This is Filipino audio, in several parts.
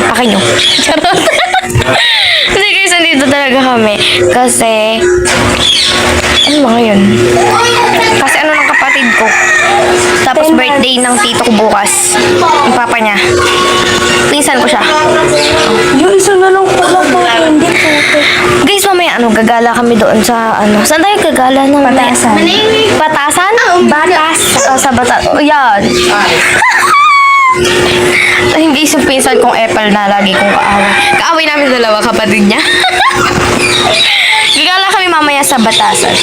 Pakin niyo. Charot. Kasi guys, nandito talaga kami. Kasi, ano ba ngayon? Kasi ano ng kapatid ko. Tapos birthday ng tito ko bukas. Yung papa niya. Pinsan ko siya. Yung isa na lang po lang po. Hindi po. Guys, mamaya ano, gagala kami doon sa ano. Saan tayo gagala ng Patasan. Patasan? Batas. Oh, sa batas. Oh, yan. Hindi yung pinsan kong Apple na lagi kong kaaway. Kaaway namin dalawa, kapatid niya. Gagala kami mamaya sa batasan.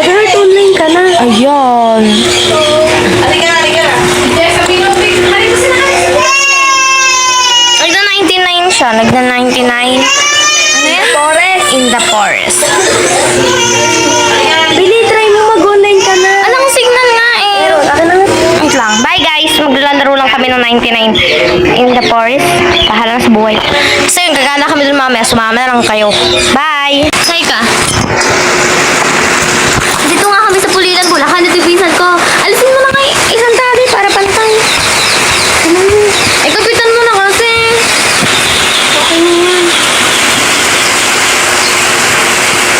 Pero online ka na. Ayan. Nagna-99 siya. Nagna-99. Ano yan? Forest. In the forest. Bili, try 99 in the forest. Pahala na sa buhay. So yun, gagana kami dun mamaya. Sumama na lang kayo. Bye! Say ka. Dito nga kami sa Pulilan, Bulacan. Ito yung pinsan ko. Alisin mo na kay isang tabi para pantay. Ano yun? Ay, kapitan mo na kasi. Okay na yan.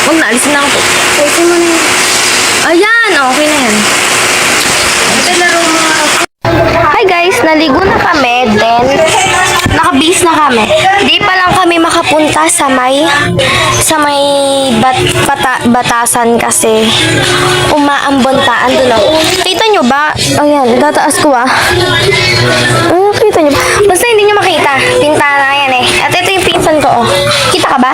Huwag na, alisin na ako. Pwede mo na yun. Ayan, okay na yan. Ito laro mo nga. Hi guys, naligo na kami, then nakabis na kami. Di pa lang kami makapunta sa may sa may bat, bata, batasan kasi umaambontaan doon. ako. Kita nyo ba? Ayan, tataas ko ah. Oh, kita nyo ba? Basta hindi nyo makita. Pintana yan eh. At ito yung pinsan ko oh. Kita ka ba?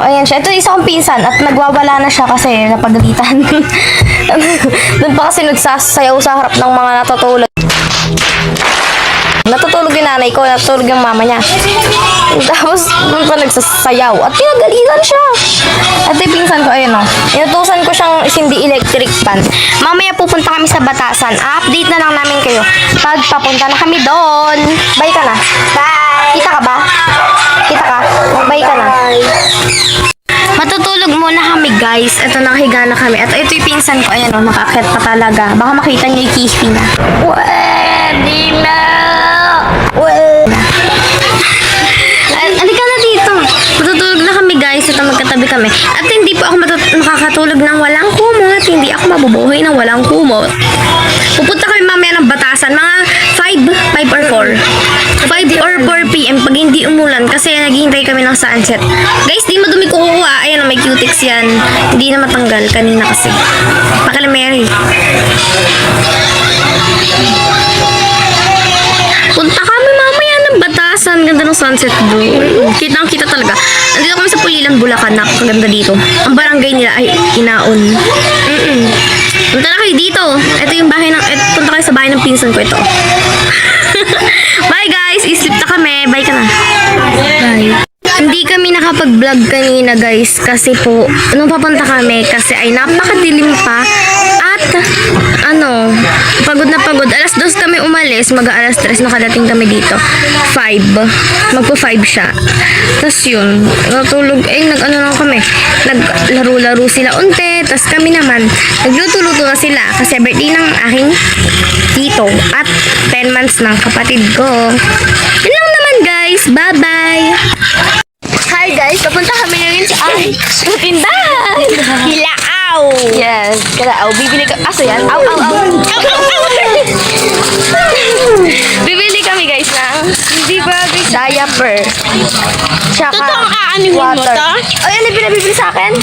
O, ayan siya. Ito isa kong pinsan at nagwawala na siya kasi napagalitan. Doon pa kasi nagsasayaw sa harap ng mga natutulog. Natutulog yung nanay ko, natutulog yung mama niya. Tapos, doon pa nagsasayaw. At pinagalitan siya. At yung pinsan ko, ayun o. Inutusan ko siyang isindi electric fan. Mamaya pupunta kami sa Batasan. Update na lang namin kayo. Pag papunta na kami doon. Bye ka na. Bye! Kita ka ba? Kita ka? Bye ka na. Matutulog muna kami guys. Ito nakahiga na kami. At ito yung pinsan ko. Ayan o, nakakit pa talaga. Baka makita niyo yung kifi na. Pwede na! Magkatabi kami. At hindi po ako matut- makakatulog ng walang kumot. Hindi ako mabubuhay ng walang kumot. Pupunta kami mamaya ng batasan. Mga 5, 5 or 4. 5 or 4 p.m. pag hindi umulan kasi naghihintay kami ng sunset. Guys, di madumi kukuha. Ayan, may cutex yan. Hindi na matanggal kanina kasi. Pakala Mary. Punta kami mamaya ng batasan. Ganda ng sunset doon. Kitang kita talaga. Andito kami sa Pulilan, Bulacan. Napakaganda dito. Ang barangay nila ay Inaon. Mm-mm. Punta na kayo dito. Ito yung bahay ng... Et, punta kayo sa bahay ng pinsan ko ito. Bye guys! Isip na kami. Bye ka na. Bye. Hindi kami nakapag-vlog kanina guys kasi po, nung papunta kami kasi ay napakadilim pa ano, pagod na pagod. Alas dos kami umalis, mag alas tres nakadating kami dito. 5. Magpo 5 siya. Tapos yun, natulog, eh nag ano lang kami, naglaro-laro sila unti, tapos kami naman, nagluto-luto na sila kasi birthday ng aking tito at 10 months ng kapatid ko. Yun lang naman guys, bye-bye! Hi guys, papunta kami ngayon sa ay, tindahan! Hilaaw! Yes, hilaaw. Bibili ka, aso yan? Aw, aw, aw. Bibili kami guys ng, hindi ba diaper. Tsaka, Totoo ang aanuhin mo water. to? Ay, ano binabibili sa akin?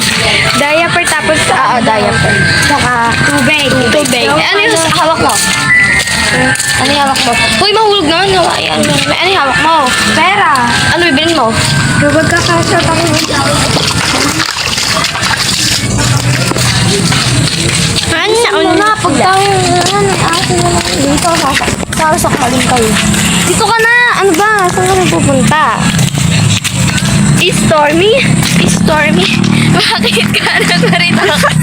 Diaper tapos, ah, ah, diaper. Tsaka, tubig. Tubig. Eh, ano yung hawak mo? Ano yung hawak mo? Uy, mahulog naman. Ay, ano, ano yung hawak mo? Pera. Ano bibilin mo? Huwag ka kasya pa rin. Ano na, ano na, pag tayo, ano, akin na dito, sasak, din kayo. Dito ka na, ano ba, saan ka na pupunta? Is Stormy? Is Stormy? Bakit ka nagparito ka?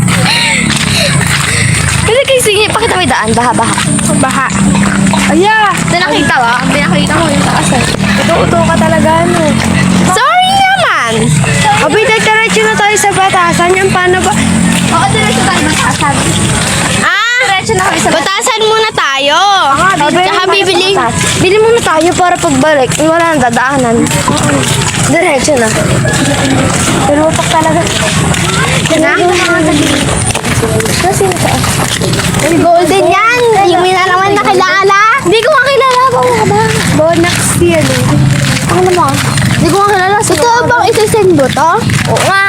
Kasi kasi, pakita mo yung daan, baha, baha. Aya! Ito nakita ba? Pinakita mo yung taas eh. Ito-uto ka talaga, ano? Sorry naman! Abay, diretso na tayo sa batasan. Yan, paano ba? Oo, diretso tayo ng taas. sabi. Ah! Diretso na kami sa Batasan muna tayo. Sabi Tsaka naman bibili. sa. Bili muna tayo para pagbalik. Wala nang dadaanan. Diretso na. Pero utak talaga. Na? Kasi ito. Golden yan. Hindi mo na naman nakilala. Hindi ko makilala. Bawa ka ba? Bonax yan eh. Ano naman? Hindi ko makilala. Ito bang isasend mo to? Oo nga.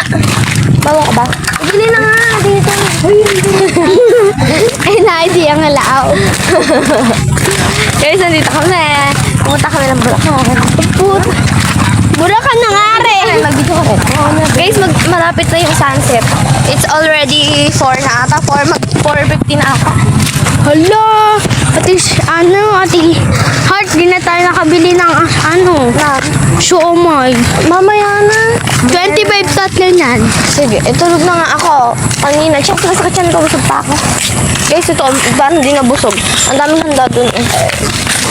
Bawa ka ba? Bili na nga dito. Na-idea nga lao. Guys, nandito kami. Pumunta kami ng Bulacan. Pupunta. Bulacan na nga rin. Rin. Guys, mag malapit na yung sunset. It's already 4 na ata. 4, mag 4.50 na ata. Hala! Ate, ano, ate, heart, di na tayo nakabili ng, ah, ano, siomay. Mamaya na. 25 tatlo yan. Sige, itulog na nga ako. Kanina, check na sa kitchen ko, busog pa ako. Guys, ito, paano di nabusog? Ang daming handa dun eh.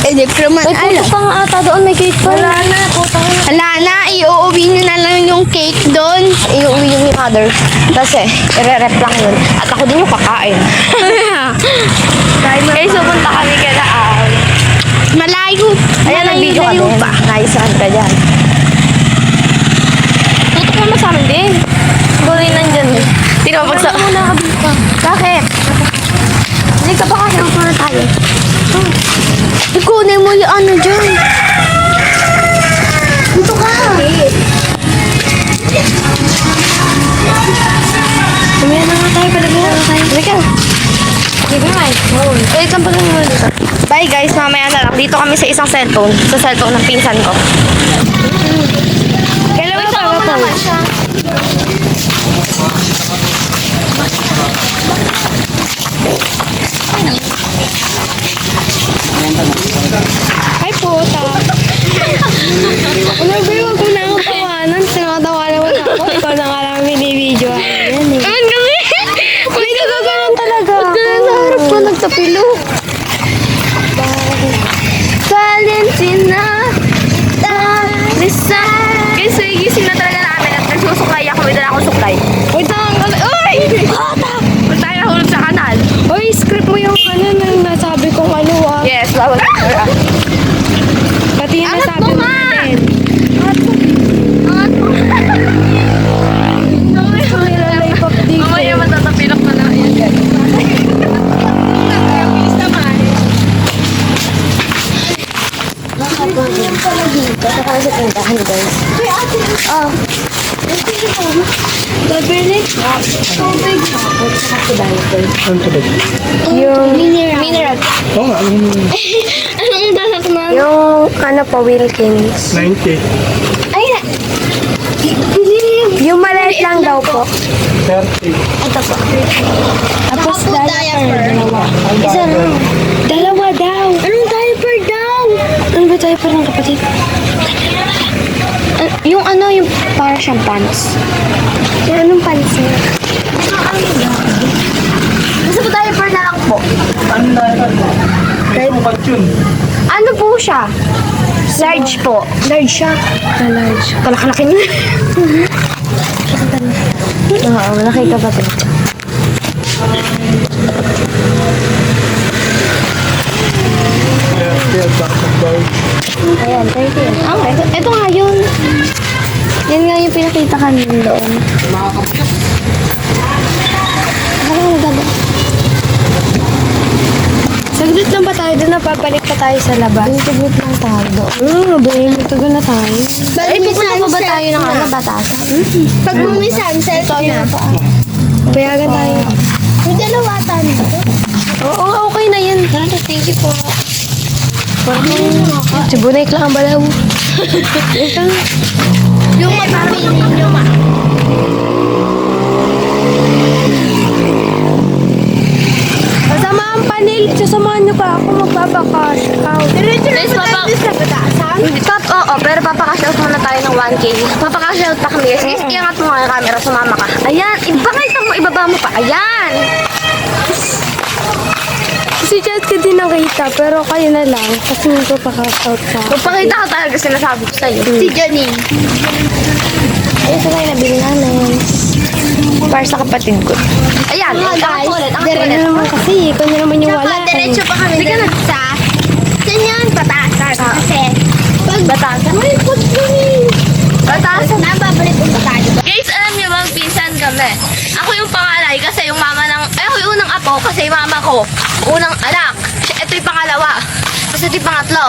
Eh, di ko naman May puto pa nga ata doon, may cake pa. Wala na, puto Wala na, iuuwi nyo na lang yung cake doon. Iuwi yung ni mother. Kasi, ire-rep lang yun. At ako din yung kakain. Guys, pupunta kami kala Al. Malayo. Ayan, ang video ka din. Naisahan ka dyan. Tutok naman sa amin din. Tuloy nandyan eh. Tingnan mo pag sa... muna ka dito. Bakit? Hindi ka pa kasi muna tayo. Ikunin mo yung ano dyan. Dito ka. Tumaya na nga tayo. Na nga tayo. Halika. Sige nga eh. Wait lang pala muna dito. Bye guys, mamaya na lang. Dito kami sa isang cellphone. Sa cellphone ng pinsan ko. Kailan ba ba naman Ay, puta. Ano ba yung wag mo na akong tawanan? Sinakatawa naman ako. Ikaw na nga lang binibideo. Ayan eh. Aman kami. May nagaganon talaga. Ka na sa harap ko nagtapilo. Valentina. Lisa. Guys, so igising na talaga namin at nagsusuklay ako. May dala akong suklay. Wait lang. Uy! Bata! Huwag tayo nahulog sa kanal. Uy, script mo yung ano nang nasabi kong ano ah. Yes, bawal. Pati yung Angat nasabi mo mo nga! din. Lollipop dito. Mamaya matatapilok na lang yan, guys. Dito kami sa tindahan, guys. Yung, Mineral. Oo nga, yung Anong dapat mo? yung ano pa, Wilkins. 90, Ay, na. Yung maliit lang daw po. 30. Tapos Ako diaper. Isa lang. Dalawa daw. Anong diaper daw? Ano ba tayo parang kapatid? Ah, yung ano, yung para siyang pants. Yung anong pants niya? Gusto po diaper na lang po. Ano na ito? Kahit bukat yun. Ano po siya? Large po. Large siya. Large. Kalakalaki niya. Oo, malaki ka ba ito? Ayan, 30. Ah, ito, ito nga yun. Yan nga yung pinakita kanina doon. Ano ang ganda? Saglit lang ba tayo doon? Napapalik pa tayo sa labas. Intubot lang tayo doon. Hmm, mabay. Matagal na tayo. Ay, pupunta pa ba tayo ng ano, batasan? Pag bumi sunset na. Payagan tayo. May dalawa tayo dito. Oo, okay na yan. Thank you po. Si Bunay lang ang balaw. Yung magpapili nyo ma. Kasama ang panil. Sasamahan niyo pa ako magpapakash out. Guys, papa... Pap, oo, pero papakash out muna tayo ng 1K. Papakash out pa kami. Guys, iangat mo nga yung camera, sumama ka. Ayan, ibangay mo, ibaba mo pa. Ayan! Si Chad ka din nakita, pero kayo na lang. Kasi magpapakash out ka. Magpakita ko talaga sinasabi ko sa'yo. Si Janine. Ayun, sa tayo nabili namin. Para sa kapatid ko. Ayan, Mga guys, Ano naman kasi, ikaw na naman yung Tsaka, wala. diretso pa kami dun sa... Saan yan? Batasan. Kasi, pag... Batasan? May pag Batasan. Nababalik yung batasan. Guys, alam niyo bang pinsan kami? Ako yung pangalay kasi yung mama ng... Ay, ako yung unang apo kasi yung mama ko. Unang anak. Ito yung pangalawa. Tapos ito yung pangatlo.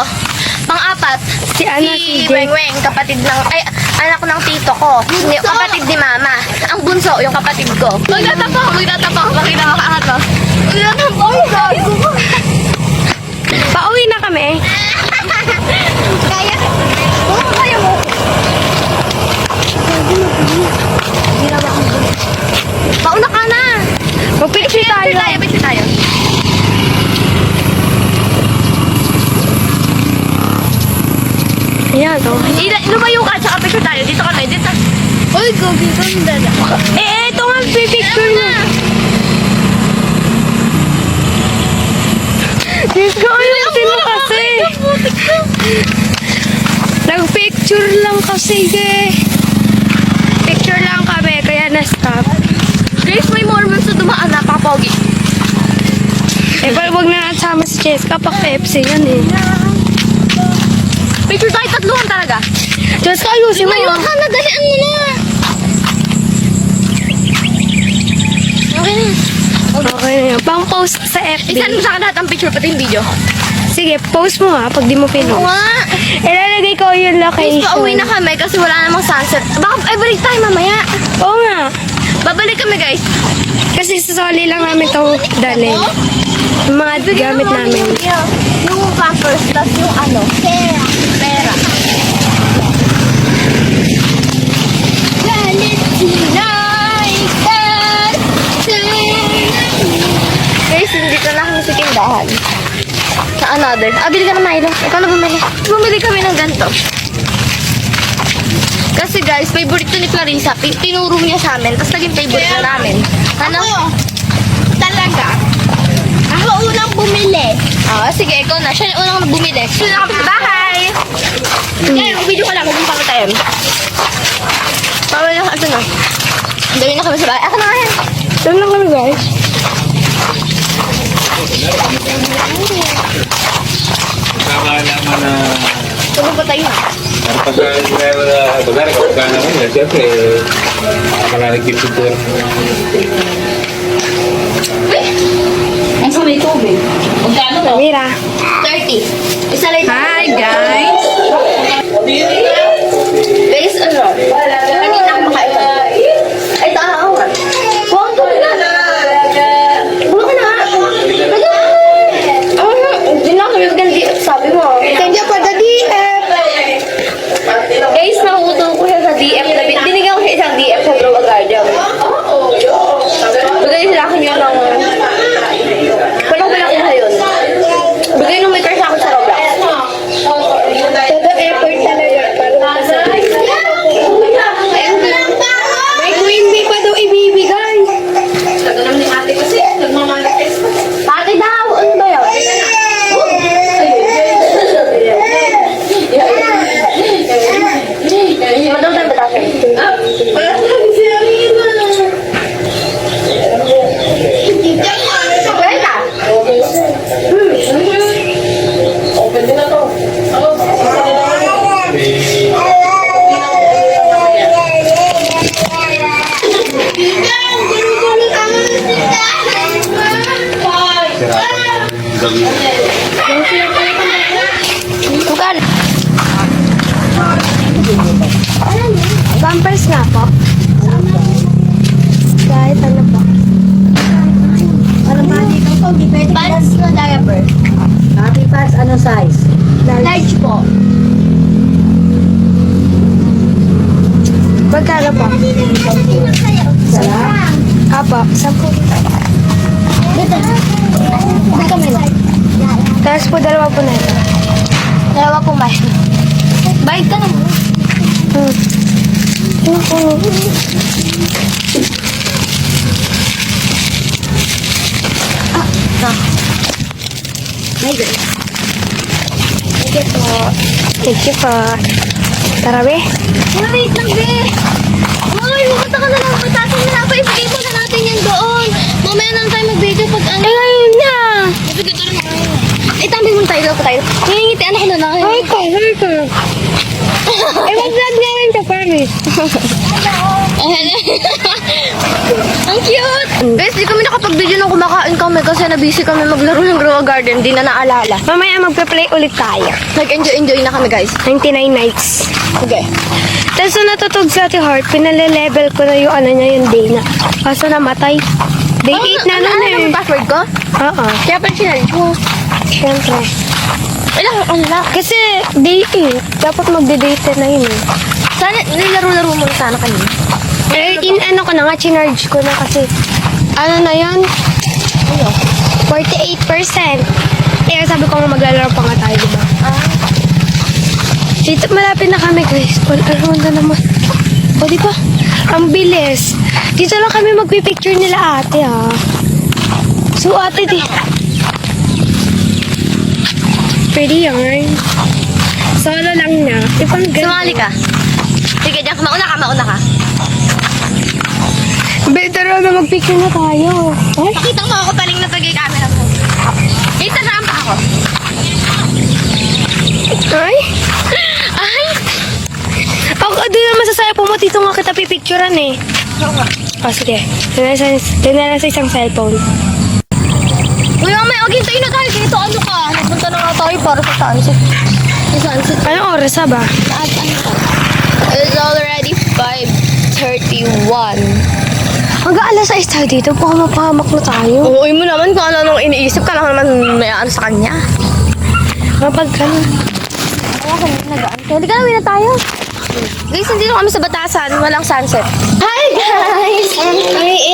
Pang-apat, Si Ana, si Jake. Weng Weng, kapatid ng... Ay, anak ng tito ko. Yung kapatid ni mama. Ang bunso, yung kapatid ko. Magtatapa ako, magtatapa ako. Makita mo kaangat ko. Magtatapa ako. Pauwi na kami. Oh. Ila- Lumayo ka, tsaka picture tayo. Dito kami, dito. Uy, gogi ko ang dala. Eh, ito nga picture niya. Diyos ko, ayusin mo kasi. Nag-picture lang kasi, eh. Picture lang kami, kaya na-stop. Guys, may Mormon sa dumaan. Napakapogi. Eh, wag wag na natin sama si Cheska, pa KFC yan eh. Picture tayo, tatluhan talaga. Cheska, ayusin mo. Ayaw ka na, dalian mo na. Okay na. Okay na yun. Pang post sa FB. Isan mo sa akin lahat ang picture, pati yung video. Sige, post mo ha, pag di mo pinost. Nga. Ilalagay ko yung location. pauwi na kami kasi wala namang sunset. Baka, ay, balik tayo mamaya. Oo nga. Babalik kami, guys. Kasi sasali lang namin to dalhin. Yung mga gamit namin. Yung, yung yung ano, Pera. pera. Another. Ah, bili ka na Milo. Ikaw na bumili. Bumili kami ng ganito. Kasi guys, favorite to ni Clarissa. Tin- Tinuro niya sa amin. Tapos naging favorite na namin. Ano? Ako, talaga. Ako unang bumili. Ah, sige, ikaw na. Siya yung unang bumili. Siya na kami sa bahay. Ngayon, video ka lang. Huwag mong pangitayan. Bawal na, ito na. Dali na kami sa bahay. Ako na nga yan. Doon lang kami guys. Nakakalaman na Tulog pa tayo na. Ang pagka na kung kaya naman yan, siyempre, makakalagip ito. Ang may tubig. Magkano to? Mira. 30. Isa lang. Hi. Guys, Guys, nakutulong ko siya sa DF. Nabi- Binigyan ko siya isang DF sa Guardian. Magkano po? Sarap. Apo, sampu. Dito. Dito kami na. Tapos po dalawa po na ito. Dalawa po may. Bayad ka naman. Thank you po. Tara, be. Wait lang, be. Uy, Ay, pupunta ka na lang. Patasin na ako. Ibigay mo na natin yan doon. Mamaya na lang tayo mag-video pag ano. Eh, ngayon na. Ibigay ko na lang. Eh, tambi mo tayo. Loko tayo. Ngingitian ako na lang. Ay, ko, ay, ko. Eh, mag-vlog namin promise. Ang cute! Guys, di kami nakapag-video nung kumakain kami kasi nabisi kami maglaro ng Grow Garden. Di na naalala. Mamaya magpe-play ulit tayo. Nag-enjoy-enjoy na kami, guys. 99 nights. Okay. Tapos nung natutog sa Ate Heart, pinale-level ko na yung ano niya, yung day na. Kaso namatay. Day 8 na ano, nun ano eh. yung password ko? Oo. Kaya pa sinarge mo. Siyempre. Ilang, ano lang. Kasi day 8. Dapat magde-day 10 na yun eh. Sana, nilaro-laro mo na sana kanina. Eh, in ano ko na nga, chinarge ko na kasi. Ano na yun? 48%. Kaya sabi ko nga maglalaro pa nga tayo, diba? Dito, malapit na kami, guys. Around na naman. O, di ba? Ang bilis. Dito lang kami magpipicture nila ate, ha. So, ate, di. Pwede yarn. Solo lang na. Ipang Sumali ka. Sige, diyan ka. Mauna ka, mauna ka. Better na magpicture na tayo. Ay, Pakita mo ako taling na tagay camera mo. Dito saan pa ako? ay. Ay! Ako, doon naman sa cellphone mo, dito nga kita pipicturean eh. Oh, sige. Doon na, sa, doon na lang sa isang cellphone. Uy, mamaya, huwag hintayin na tayo dito. Ano ka? Nagpunta na nga tayo para sa sunset. Sa sunset. Anong oras na ba? At ano ka? It's already 5.31. Hanggang alas 6 tayo dito, baka mapahamak na tayo. Uuwi mo naman kung ano nung iniisip ka lang naman may ano sa kanya. Kapag ka na. Kaya kami nagaan. Hindi ka na, na tayo. Guys, hindi na kami sa batasan. Walang sunset. Hi, guys! Ay,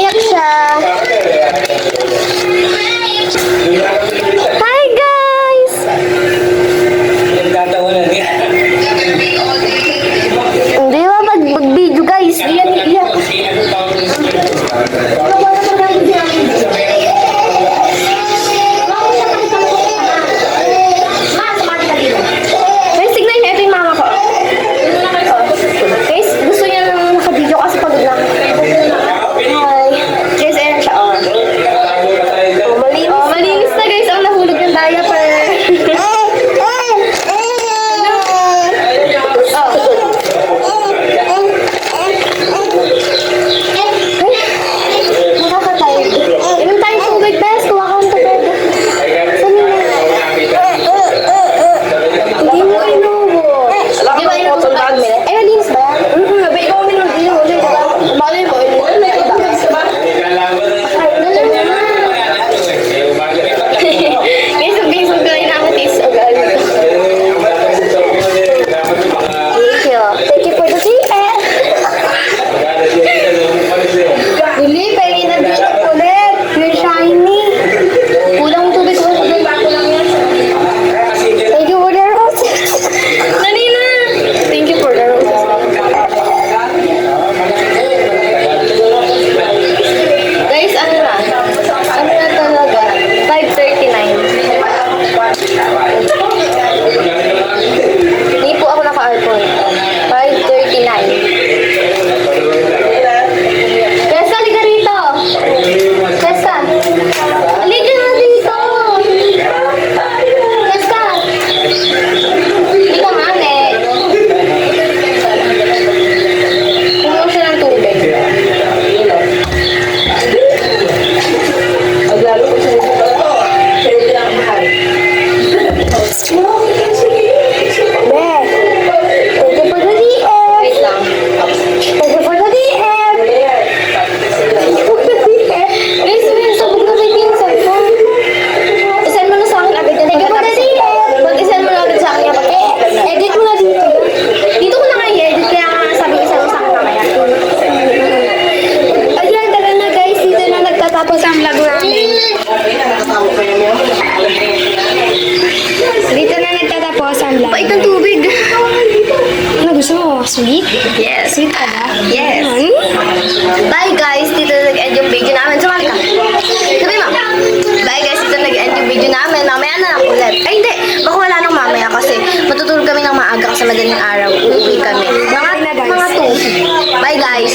Dito na nagtatapos ang vlog. Pait ng tubig. Ano gusto mo? Sweet? Yes. Sweet ka ba? Yes. Bye guys, dito nag-end yung video namin. Sumali ka. Sabi mo. Bye guys, dito nag-end yung video namin. Mamaya na lang ulit. Ay hindi. Baka wala nang mamaya kasi matutulog kami ng maaga kasi madaling araw. Uuwi kami. Mga, mga two. Bye guys.